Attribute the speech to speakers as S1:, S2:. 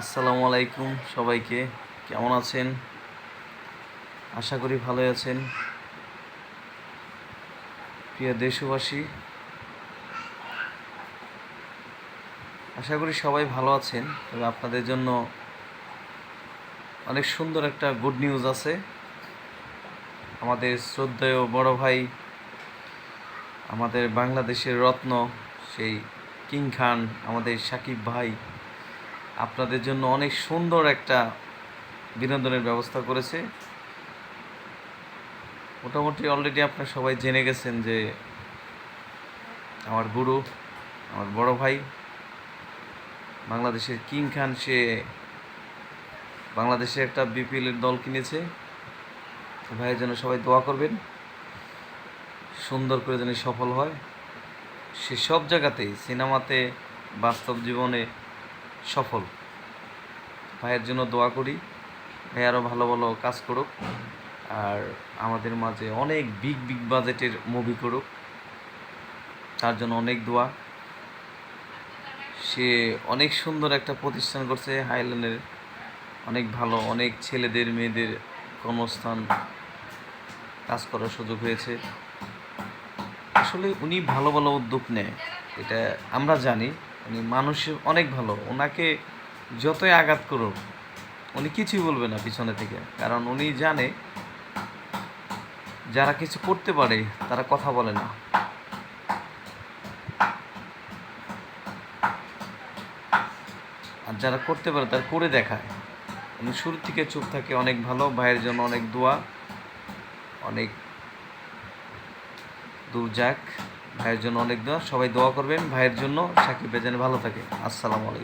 S1: আসসালামু আলাইকুম সবাইকে। কেমন আছেন? আশা করি ভালোই আছেন। প্রিয় দেশবাসী, আশা করি সবাই ভালো আছেন। তবে আপনাদের জন্য অনেক সুন্দর একটা গুড নিউজ আছে। আমাদের শ্রদ্ধেয় বড় ভাই, আমাদের বাংলাদেশের রত্ন, সেই কিং খান, আমাদের সাকিব ভাই আপনাদের জন্য অনেক সুন্দর একটা বিনোদনের ব্যবস্থা করেছে। মোটামুটি অলরেডি আপনারা সবাই জেনে গেছেন যে আমার গুরু, আমার বড় ভাই, বাংলাদেশের কিং খান, সে বাংলাদেশে একটা বিপিএলের দল কিনেছে। ভাইয়ের জন্য সবাই দোয়া করবেন। সুন্দর করে যেন সফল হয়। সে সব জায়গাতেই, সিনেমাতে, বাস্তব জীবনে সফল। ভাইয়ের জন্য দোয়া করি। ভাই আরও ভালো ভালো কাজ করুক। আর আমাদের মাঝে অনেক বিগ বিগ বাজেটের মুভি করুক। তার জন্য অনেক দোয়া। সে অনেক সুন্দর একটা প্রতিষ্ঠান করছে হাইল্যান্ডের। অনেক ভালো, অনেক ছেলেদের, মেয়েদের কর্মস্থান কাজ করার সুযোগ হয়েছে। আসলে উনি ভালো ভালো উদ্যোগ নেয়। এটা আমরা জানি। উনি মানুষের অনেক ভালো। ওনাকে যতই আঘাত করুক, উনি কিছুই বলবে না পিছনে থেকে। কারণ উনি জানে, যারা কিছু করতে পারে, তারা কথা বলে না। আর যারা করতে পারে, তারা করে দেখায়। উনি শুরু থেকে চুপ থাকে, অনেক ভালো, ভাইয়ের জন্য অনেক দোয়া, অনেক দূর যাক। ভাইয়ের জন্য অনেক দোয়া। সবাই দোয়া করবেন। ভাইয়ের জন্য সাকিব বেজান ভালো থাকে। আসসালামু আলাইকুম।